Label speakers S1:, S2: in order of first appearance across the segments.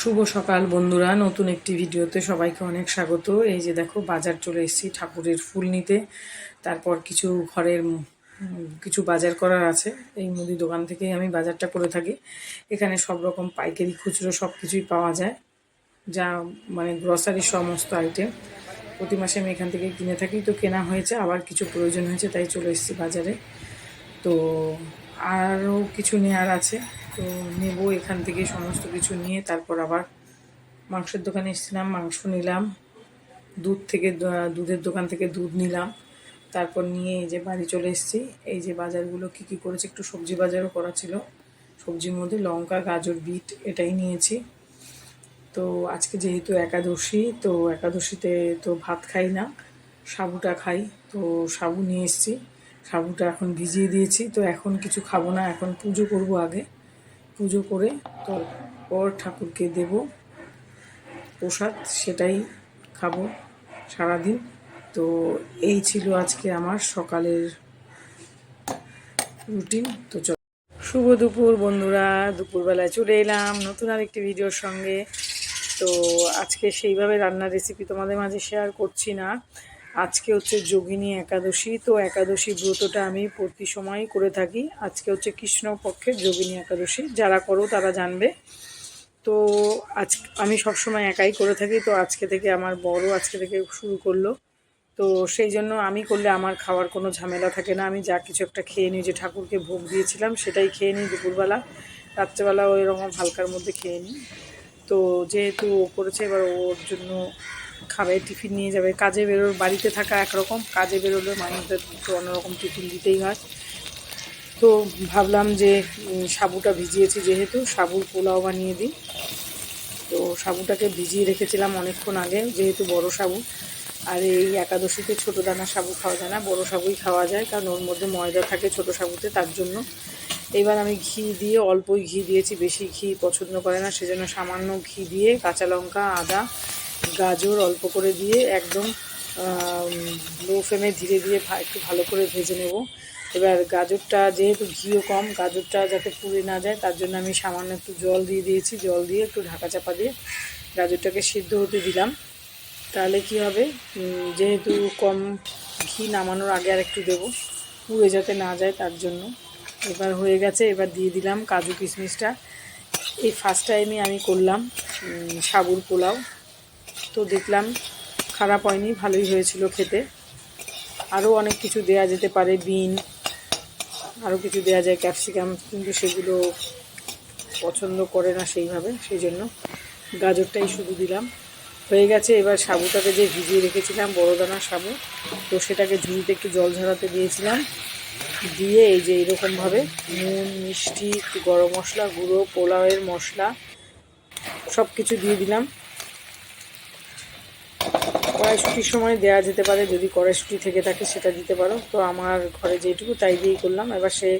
S1: শুভ সকাল বন্ধুরা। নতুন একটি ভিডিওতে সবাইকে অনেক স্বাগত। এই যে দেখো, বাজার চলে এসেছি ঠাকুরের ফুল নিতে। তারপর কিছু ঘরের কিছু বাজার করার আছে। এই মুদি দোকান থেকেই আমি বাজারটা করে থাকি। এখানে সব রকম পাইকারি, খুচরো সব কিছুই পাওয়া যায়। যা মানে গ্রসারির সমস্ত আইটেম প্রতি মাসে আমি এখান থেকে কিনে থাকি। তো কেনা হয়েছে, আবার কিছু প্রয়োজন হয়েছে, তাই চলে এসেছি বাজারে। তো আরও কিছু নেওয়ার আছে। তো নেব এখান থেকে সমস্ত কিছু নিয়ে, তারপর আবার মাংসের দোকানে এসেছিলাম, মাংস নিলাম, দুধ থেকে দুধের দোকান থেকে দুধ নিলাম, তারপর নিয়ে এই যে বাড়ি চলে এসেছি। এই যে বাজারগুলো কী কী করেছে, একটু সবজি বাজারও করা ছিল। সবজির মধ্যে লঙ্কা, গাজর, বিট এটাই নিয়েছি। তো আজকে যেহেতু একাদশী, তো একাদশীতে তো ভাত খাই না, সাবুটা খাই, তো সাবু নিয়ে এসেছি। সাবুটা এখন ভিজিয়ে দিয়েছি, তো এখন কিছু খাব না, এখন পুজো করব আগে। পুজো করে তারপর ঠাকুরকে দেব প্রসাদ, সেটাই খাব সারাদিন। তো এই ছিল আজকে আমার সকালের রুটিন। তো চল শুভ দুপুর বন্ধুরা, দুপুরবেলায় চলে এলাম নতুন আরেকটি ভিডিওর সঙ্গে। তো আজকে সেইভাবে রান্নার রেসিপি তোমাদের মাঝে শেয়ার করছি না। আজকে হচ্ছে যোগিনী একাদশী, তো একাদশী ব্রতটা আমি প্রতি সময়ই করে থাকি। আজকে হচ্ছে কৃষ্ণপক্ষের যোগিনী একাদশী, যারা করো তারা জানবে। তো আজ, আমি সবসময় একাই করে থাকি, তো আজকে থেকে আমার বড় আজকে থেকে শুরু করল। তো সেই জন্য আমি করলে আমার খাওয়ার কোনো ঝামেলা থাকে না। আমি যা কিছু একটা খেয়ে নিই, যে ঠাকুরকে ভোগ দিয়েছিলাম সেটাই খেয়ে নিই দুপুরবেলা। রাত্রেবেলা ওই রকম হালকার মধ্যে খেয়ে নিই। তো যেহেতু ও করেছে, এবার ওর জন্য খাবে, টিফিন নিয়ে যাবে। কাজে বেরোর বাড়িতে থাকা একরকম, কাজে বেরোলে মানুষদের তো অন্যরকম টিফিন দিতেই হয়। তো ভাবলাম যে সাবুটা ভিজিয়েছি যেহেতু, সাবুর পোলাও বানিয়ে দিই। তো সাবুটাকে ভিজিয়ে রেখেছিলাম অনেকক্ষণ আগে, যেহেতু বড় সাবু। আর এই একাদশীতে ছোটো দানা সাবু খাওয়া যায় না, বড় সাবুই খাওয়া যায়, কারণ ওর মধ্যে ময়দা থাকে ছোটো সাবুতে, তার জন্য। এবার আমি ঘি দিয়ে, অল্পই ঘি দিয়েছি, বেশি ঘি পছন্দ করে না, সেজন্য সামান্য ঘি দিয়ে কাঁচা লঙ্কা, আদা গাজর অল্প করে দিয়ে একদম লো ফ্লেমে ধীরে ধীরে একটু ভালো করে ভেজে নেব। এবার গাজরটা যেহেতু ঘিও কম, গাজরটা যাতে পুড়ে না যায়, তার জন্য আমি সামান্য একটু জল দিয়ে দিয়েছি। জল দিয়ে একটু ঢাকা চাপা দিয়ে গাজরটাকে সিদ্ধ হতে দিলাম। তাহলে কি হবে? যেহেতু কম ঘি নামানোর আগে আর একটু দেবো, পুড়ে যাতে না যায় তার জন্য। এবার হয়ে গেছে, এবার দিয়ে দিলাম কাজু কিশমিশটা। এই ফার্স্ট টাইমে আমি করলাম সাবুর পোলাও। তো দেখলাম খারাপ হয়নি, ভালোই হয়েছিল খেতে। আরও অনেক কিছু দেয়া যেতে পারে, বিন, আরও কিছু দেয়া যায়, ক্যাপসিকাম, কিন্তু সেগুলো পছন্দ করে না সেইভাবে সেই জন্য গাজরটাই শুধু দিলাম। হয়ে গেছে, এবার সাবুটাকে যে ভিজিয়ে রেখেছিলাম বড় দানা সাবু, তো সেটাকে ঝুড়িতে একটু জল ঝরাতে দিয়েছিলাম। দিয়ে এই যে এরকমভাবে নুন, মিষ্টি গরম মশলা, গুঁড়ো, পোলাওয়ের মশলা সব কিছু দিয়ে দিলাম। কড়াইশুটির সময় দেওয়া যেতে পারে, যদি কড়াইশুটি থেকে থাকে সেটা দিতে পারো। তো আমার ঘরে যেটুকু, তাই দিয়েই করলাম। এবার সে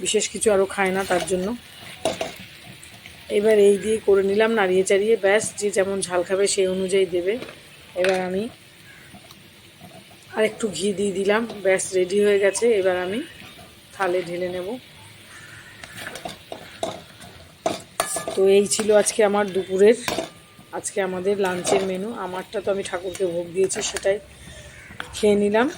S1: বিশেষ কিছু আরও খায় না তার জন্য। এবার এই দিয়ে করে নিলাম নাড়িয়ে চাড়িয়ে। ব্যাস, যে যেমন ঝাল খাবে সেই অনুযায়ী দেবে। এবার আমি আর একটু ঘি দিয়ে দিলাম। ব্যাস, রেডি হয়ে গেছে। এবার আমি থালে ঢেলে নেব। তো এই ছিল আজকে আমার দুপুরের আজকে আমাদের লাঞ্চের মেনু আমারটা তো আমি ঠাকুরকে ভোগ দিয়েছি, সেটাই খেয়ে নিলাম।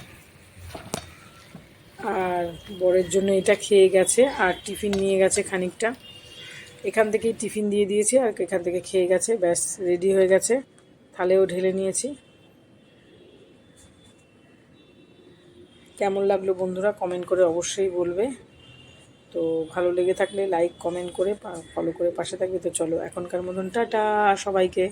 S1: আর বরের জন্য এটা খেয়ে গেছে, আর টিফিন নিয়ে গেছে খানিকটা। এখান থেকেই টিফিন দিয়ে দিয়েছি, আর এখান থেকে খেয়ে গেছে, ব্যাস রেডি হয়ে গেছে। থালেও ঢেলে নিয়েছি। কেমন লাগল বন্ধুরা কমেন্ট করে অবশ্যই বলবে। তো ভালো লেগে থাকলে লাইক কমেন্ট করে ফলো করে পাশে থাকবে। তো চলো এখনকার মতন, টাটা সবাইকে।